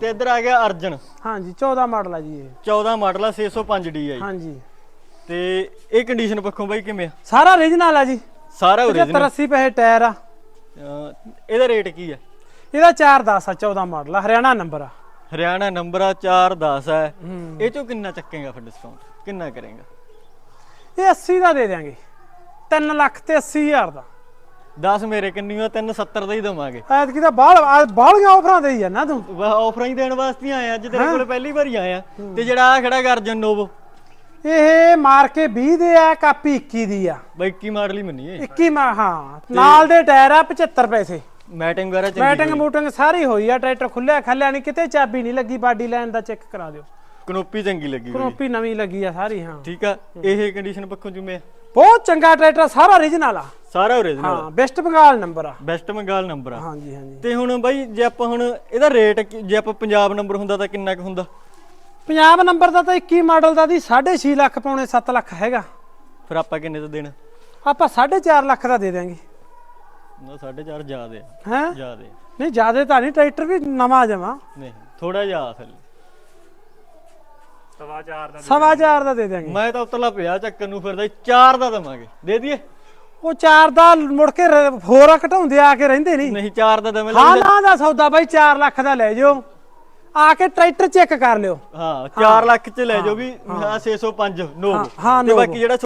ਤੇ ਇੱਧਰ ਆ ਗਿਆ ਅਰਜਨ। ਹਾਂਜੀ 14 ਮਾਡਲ ਆ ਜੀ ਇਹ। 14 ਮਾਡਲ ਆ 605 DI ਹਾਂਜੀ। ਤੇ ਇਹ ਕੰਡੀਸ਼ਨ ਪੱਖੋਂ ਬਾਈ ਕਿਵੇਂ ਆ? ਸਾਰਾ ਓਰੀਜਨਲ ਆ ਜੀ। ਸਾਰਾ 75 ਓਰੀਜਨਲ 80 ਪੈਸੇ ਟਾਇਰ ਆ। ਇਹਦਾ ਰੇਟ ਕੀ ਆ? ਇਹਦਾ 410 ਆ 14 ਮਾਡਲ ਆ ਹਰਿਆਣਾ ਨੰਬਰ ਆ। ਹਰਿਆਣਾ ਨੰਬਰ ਆ 410 ਹੈ ਹੂੰ। ਇਹ ਚੋਂ ਕਿੰਨਾ ਚੱਕੇਗਾ ਫਿਰ ਡਿਸਕਾਊਂਟ ਕਿੰਨਾ ਕਰੇਗਾ? ਇਹ 80 ਦਾ ਦੇ ਦਿਆਂਗੇ। 3 ਲੱਖ ਤੇ 80 ਹਜ਼ਾਰ ਦਾ। 10 ਮੇਰੇ ਕਿੰਨੀਆਂ 370 ਦਾ ਹੀ ਦਵਾਂਗੇ। ਐਤਕੀ ਤਾਂ ਬਾਹਲ ਬਾਹਲੀਆਂ ਆਫਰਾਂ ਦੇ ਹੀ ਆ ਨਾ ਤੂੰ। ਆਫਰਾਂ ਹੀ ਦੇਣ ਵਾਸਤੇ ਹੀ ਆਏ ਆ ਅੱਜ ਤੇਰੇ ਕੋਲ ਪਹਿਲੀ ਵਾਰੀ ਆਏ ਆ। ਤੇ ਜਿਹੜਾ ਆ ਖੜਾ ਕਰ ਜਨੋਵ। ਇਹ ਮਾਰ ਕੇ 20 ਦੇ ਆ ਕਾਪੀ 21 ਦੀ ਆ। ਬਾਈ ਕੀ ਮਾਡਲ ਹੀ ਮੰਨੀ ਏ 21 ਮਾ ਹਾਂ ਨਾਲ ਦੇ ਟਾਇਰ ਆ 75 ਪੈਸੇ। ਮੈਟਿੰਗ ਵਗੈਰਾ ਚੰਗੀ ਮੈਟਿੰਗ ਮੂਟਿੰਗ ਸਾਰੀ ਹੋਈ ਆ ਟਰੈਕਟਰ ਖੁੱਲਿਆ ਖੱਲਿਆ ਨਹੀਂ ਕਿਤੇ ਚਾਬੀ ਨਹੀਂ ਲੱਗੀ ਬਾਡੀ ਲਾਈਨ ਦਾ ਚੈੱਕ ਕਰਾ ਦਿਓ। ਕਨੋਪੀ ਚੰਗੀ ਲੱਗੀ। ਕਨੋਪੀ ਨਵੀਂ ਲੱਗੀ ਆ ਸਾਰੀ ਹਾਂ। ਠੀਕ ਆ ਇਹ ਕੰਡੀਸ਼ਨ ਪੱਖੋਂ ਜਿਵੇਂ? ਬਹੁਤ ਚੰਗਾ ਟਰੈਕਟਰ ਸਾਰਾ ਓਰੀਜਨਲ ਆ। ਸਾਰਾ ਓਰੀਜਨਲ ਹਾਂ ਵੈਸਟ ਬੰਗਾਲ ਨੰਬਰ ਆ। ਬੈਸਟ ਬੰਗਾਲ ਨੰਬਰ ਆ। ਹਾਂਜੀ ਹਾਂਜੀ। ਤੇ ਹੁਣ ਬਾਈ ਜੇ ਆਪਾਂ ਹੁਣ ਇਹਦਾ ਰੇਟ ਜੇ ਆਪਾਂ ਪੰਜਾਬ ਨੰਬਰ ਹੁੰਦਾ ਤਾਂ ਕਿੰਨਾ ਕੁ ਹੁੰਦਾ? ਪੰਜਾਬ ਨੰਬਰ ਦਾ ਤਾਂ 21 ਮਾਡਲ ਦਾ ਦੀ 6.5 ਲੱਖ ਪੌਣੇ 7 ਲੱਖ ਹੈਗਾ। ਫਿਰ ਆਪਾਂ ਕਿੰਨੇ ਦਾ ਦੇਣਾ? ਆਪਾਂ 4.5 ਲੱਖ ਦਾ ਦੇ ਦਿਆਂਗੇ। ਨਾ 4.5 ਜ਼ਿਆਦੇ ਆ। ਹੈ? ਜ਼ਿਆਦੇ। ਨਹੀਂ ਜ਼ਿਆਦਾ ਤਾਂ ਨਹੀਂ ਟਰੈਕਟਰ ਵੀ ਨਵਾਂ ਜਮਾ। ਨਹੀਂ ਥੋੜਾ ਜਿਹਾ ਥੱਲੇ ਸਵਾ ਚਾਰ ਦਾ ਸਵਾ ਚਾਰ ਦਾ ਦੇ ਦਿਆਂਗੇ। ਮੈਂ ਤਾਂ ਉਤਲਾ ਪਿਆ ਚੱਕਰ ਨੂੰ ਫਿਰਦਾ 4 ਦਾ ਦਵਾਂਗੇ। ਦੇ ਦਈਏ? ਉਹ ਚਾਰ ਦਾ ਮੁੜ ਕੇ ਰ- ਹੋਰ ਘਟਾਉਂਦੇ ਆ ਕੇ ਰਹਿੰਦੇ ਨਹੀਂ। ਨਹੀਂ 4 ਦਾ ਦਵੇਂ ਹਾਂ ਨਾ ਦਾ ਸੌਦਾ ਬਾਈ 4 ਲੱਖ ਦਾ ਲੈ ਜਾਓ। ਆ ਕੇ ਟਰੈਕਟਰ ਚੈੱਕ ਕਰ ਲਿਓ। ਹਾਂ 4 ਲੱਖ ਚ ਲੈ ਜਾਓ ਵੀ ਆਹ 605 ਨੋ। ਹਾਂ, ਹਾਂ, ਤੇ। ਬਾਕੀ ਜਿਹੜਾ